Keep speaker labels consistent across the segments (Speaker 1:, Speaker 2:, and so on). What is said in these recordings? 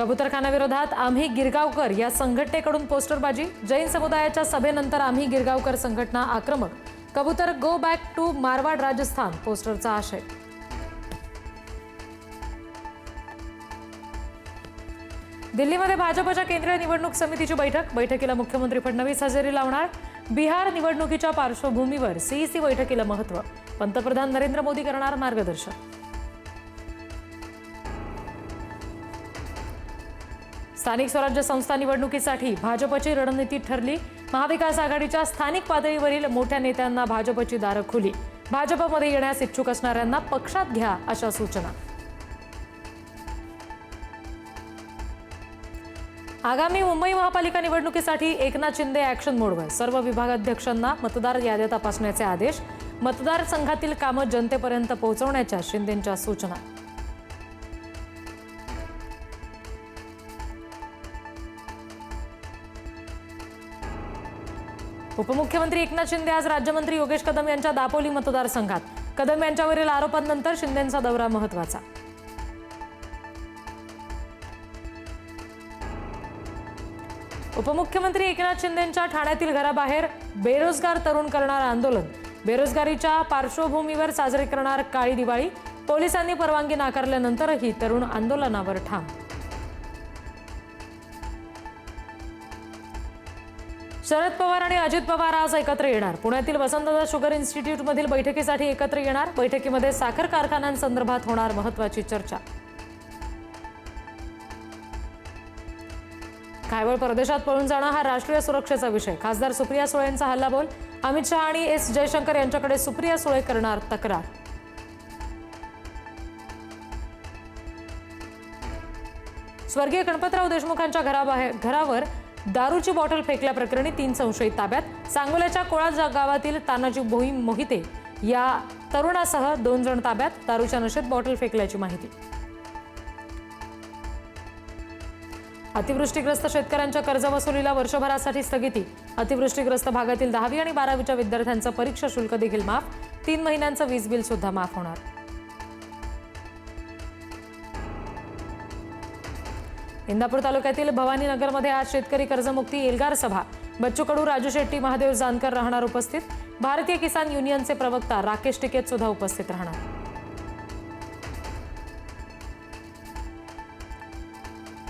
Speaker 1: कबुतरखानाविरोधात आम्ही गिरगावकर या संघटनेकडून पोस्टरबाजी. जैन समुदायाच्या सभेनंतर आम्ही गिरगावकर संघटना आक्रमक. कबूतर go back to Marwar Rajasthan पोस्टरचा आशय. दिल्लीमध्ये भाजपच्या केंद्रीय निवडणूक समितीची बैठक. बैठकीला मुख्यमंत्री फडणवीस हजेरी लावणार. बिहार निवडणुकीच्या पार्श्वभूमीवर सीईसी बैठकीला महत्त्व पंतप्रधान नरेंद्र मोदी करणार मार्गदर्शन. स्थानिक स्वराज्य संस्था निवडणुकीसाठी भाजपची रणनीती ठरली. महाविकास आघाडीच्या स्थानिक पातळीवरील मोठ्या नेत्यांना भाजपची दारं खुली. भाजपमध्ये येण्यास इच्छुक असणाऱ्यांना पक्षात घ्या अशा सूचना. आगामी मुंबई महापालिका निवडणुकीसाठी एकनाथ शिंदे ऍक्शन मोडवर सर्व विभागाध्यक्षांना मतदार याद्या तपासण्याचे आदेश. मतदारसंघातील कामं जनतेपर्यंत पोहोचवण्याच्या शिंदेंच्या सूचना. उपमुख्यमंत्री एकनाथ शिंदे आज राज्यमंत्री योगेश कदम यांच्या दापोली मतदारसंघात. कदम यांच्यावरील आरोपांनंतर शिंदेचा दौरा महत्त्वाचा उपमुख्यमंत्री एकनाथ शिंदेंच्या ठाण्यातील घराबाहेर बेरोजगार तरुण करणार आंदोलन. बेरोजगारीच्या पार्श्वभूमीवर साजरी करणार काळी दिवाळी. पोलिसांनी परवानगी नाकारल्यानंतरही तरुण आंदोलनावर ठाम. शरद पवार आणि अजित पवार आज एकत्र येणार. पुण्यातील वसंतदादा शुगर इन्स्टिट्यूटमधील बैठकीसाठी एकत्र येणार. बैठकीमध्ये साखर कारखान्यांसंदर्भात होणार महत्वाची चर्चा. खायवळ परदेशात पळून जाणं हा राष्ट्रीय सुरक्षेचा विषय. खासदार सुप्रिया सुळेंचा हल्लाबोल अमित शहा आणि एस जयशंकर यांच्याकडे सुप्रिया सुळे करणार तक्रार. स्वर्गीय गणपतराव देशमुखांच्या घराबाहेर घरावर दारूची बॉटल फेकल्याप्रकरणी तीन संशयित ताब्यात. सांगोल्याच्या कोळा जा- गावातील तानाजी भोईम मोहिते या तरुणासह दोन जण ताब्यात. दारूच्या नशेत बॉटल फेकल्याची माहिती. अतिवृष्टीग्रस्त शेतकऱ्यांच्या कर्जवसुलीला वर्षभरासाठी स्थगिती. अतिवृष्टीग्रस्त भागातील दहावी आणि बारावीच्या विद्यार्थ्यांचं परीक्षा शुल्क देखील माफ. तीन महिन्यांचं वीज बिल सुद्धा माफ होणार. इंदापूर तालुक्यातील भवानीनगरमध्ये आज शेतकरी कर्जमुक्ती एल्गार सभा. बच्चू कडू राजू शेट्टी महादेव जानकर राहणार उपस्थित. भारतीय किसान युनियनचे प्रवक्ता राकेश टिकेत सुद्धा उपस्थित राहणार.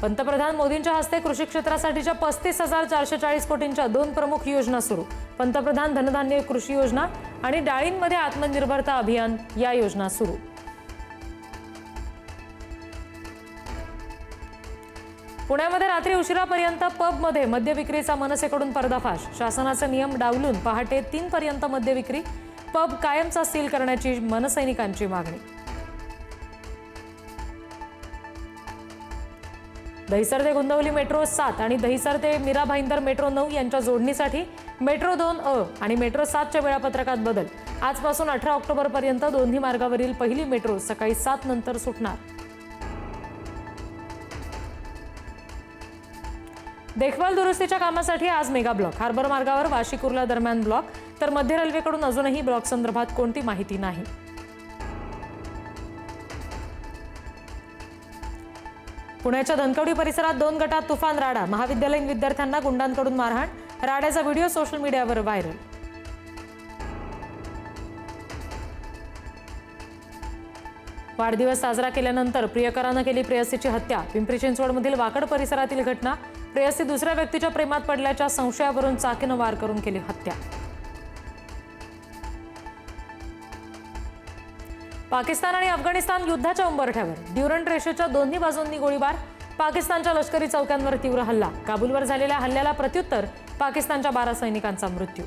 Speaker 1: पंतप्रधान मोदींच्या हस्ते कृषी क्षेत्रासाठीच्या पस्तीस हजार चारशे चाळीस कोटींच्या दोन प्रमुख योजना सुरू. पंतप्रधान धनधान्य कृषी योजना आणि डाळींमध्ये आत्मनिर्भरता अभियान या योजना सुरू. पुण्यामध्ये रात्री उशिरापर्यंत पबमध्ये मद्य विक्रीचा मनसेकडून पर्दाफाश. शासनाचे नियम डावलून पहाटे तीन पर्यंत मद्य विक्री. पब कायमचा सील करण्याची मनसैनिकांची मागणी. दहिसर ते गुंदवली मेट्रो सात आणि दहिसर ते मीरा भाईंदर मेट्रो नऊ यांच्या जोडणीसाठी मेट्रो दोन अ आणि मेट्रो सातच्या वेळापत्रकात बदल. आजपासून अठरा ऑक्टोबरपर्यंत दोन्ही मार्गावरील पहिली मेट्रो सकाळी सात नंतर सुटणार. देखभाल दुरुस्तीच्या कामासाठी आज मेगा ब्लॉक. हार्बर मार्गावर वाशी कुर्ला दरम्यान ब्लॉक. तर मध्य रेल्वेकडून अजूनही ब्लॉक संदर्भात कोणती माहिती नाही? पुण्याच्या धनकवडी परिसरात दोन गटात तुफान राडा. महाविद्यालयीन विद्यार्थ्यांना गुंडांकडून मारहाण. राड्याचा व्हिडिओ सोशल मीडियावर व्हायरल. वाढदिवस साजरा केल्यानंतर प्रियकरानं केली प्रेयसीची हत्या. पिंपरी चिंचवडमधील वाकड परिसरातील घटना प्रेयसी दुसऱ्या व्यक्तीच्या प्रेमात पडल्याच्या संशयावरून चाकीनं वार करून केली हत्या. पाकिस्तान आणि अफगाणिस्तान युद्धाच्या उंबरठ्यावर ड्युरंट रेषेच्या दोन्ही बाजूंनी गोळीबार पाकिस्तानच्या लष्करी चौक्यांवर तीव्र हल्ला. काबूलवर झालेल्या हल्ल्याला प्रत्युत्तर पाकिस्तानच्या बारा सैनिकांचा मृत्यू.